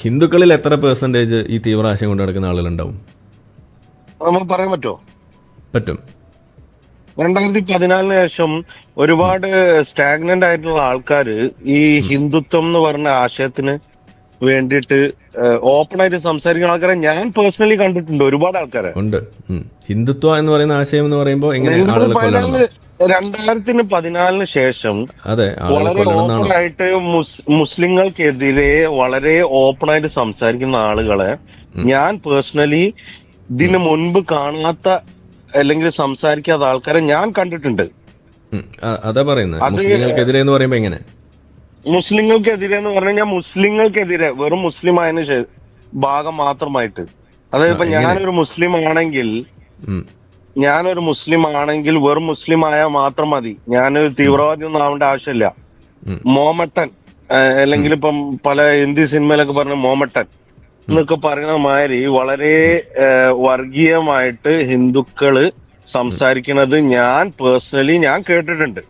ഹിന്ദുക്കളിൽ എത്ര പെർസെന്റേജ് ഈ തീവ്ര ആശയം കൊണ്ട് നടക്കുന്ന ആളുകളുണ്ടാവും? നമുക്ക് പറയാൻ പറ്റുമോ? പറ്റും. രണ്ടായിരത്തി പതിനാലിന് ശേഷം ഒരുപാട് സ്റ്റാഗ്നന്റ് ആയിട്ടുള്ള ആൾക്കാര് ഈ ഹിന്ദുത്വം എന്ന് പറഞ്ഞ ആശയത്തിന് വേണ്ടിയിട്ട് ഓപ്പൺ ആയിട്ട് സംസാരിക്കുന്ന ആൾക്കാരെ ഞാൻ പേഴ്സണലി കണ്ടിട്ടുണ്ട് ഒരുപാട് ആൾക്കാരെ. ഉണ്ട്. ഹിന്ദുത്വ എന്ന് പറയുന്ന ആശയം എന്ന് പറയുമ്പോൾ എങ്ങനെ രണ്ടായിരത്തിന് പതിനാലിന് ശേഷം വളരെ ഓപ്പൺ ആയിട്ട് മുസ്- മുസ്ലിങ്ങൾക്കെതിരെ വളരെ ഓപ്പൺ ആയിട്ട് സംസാരിക്കുന്ന ആളുകളെ ഞാൻ പേഴ്സണലി ഇതിന് മുൻപ് കാണാത്ത അല്ലെങ്കിൽ സംസാരിക്കാത്ത ആൾക്കാരെ ഞാൻ കണ്ടിട്ടുണ്ട്. അതാ പറയുന്നത്. മുസ്ലിങ്ങൾക്കെതിരെ എന്ന് പറയുമ്പോ എങ്ങനെ? മുസ്ലിങ്ങൾക്കെതിരെ എന്ന് പറഞ്ഞു കഴിഞ്ഞാൽ മുസ്ലിങ്ങൾക്കെതിരെ വെറും മുസ്ലിം ആയതിനു ഭാഗം മാത്രമായിട്ട്. അതായത് ഇപ്പൊ ഞാനൊരു മുസ്ലിം ആണെങ്കിൽ. ഞാനൊരു മുസ്ലിം ആണെങ്കിൽ വെറും മുസ്ലിം ആയാൽ മാത്രം മതി. ഞാനൊരു തീവ്രവാദി ഒന്നും ആവേണ്ട ആവശ്യമില്ല. മോമട്ടൻ അല്ലെങ്കിൽ ഇപ്പം പല ഹിന്ദി സിനിമയിലൊക്കെ പറഞ്ഞ മോമട്ടൻ എന്നൊക്കെ പറയുന്ന മാതിരി വളരെ വർഗീയമായിട്ട് ഹിന്ദുക്കൾ സംസാരിക്കുന്നത് ഞാൻ പേഴ്സണലി ഞാൻ കേട്ടിട്ടുണ്ട്.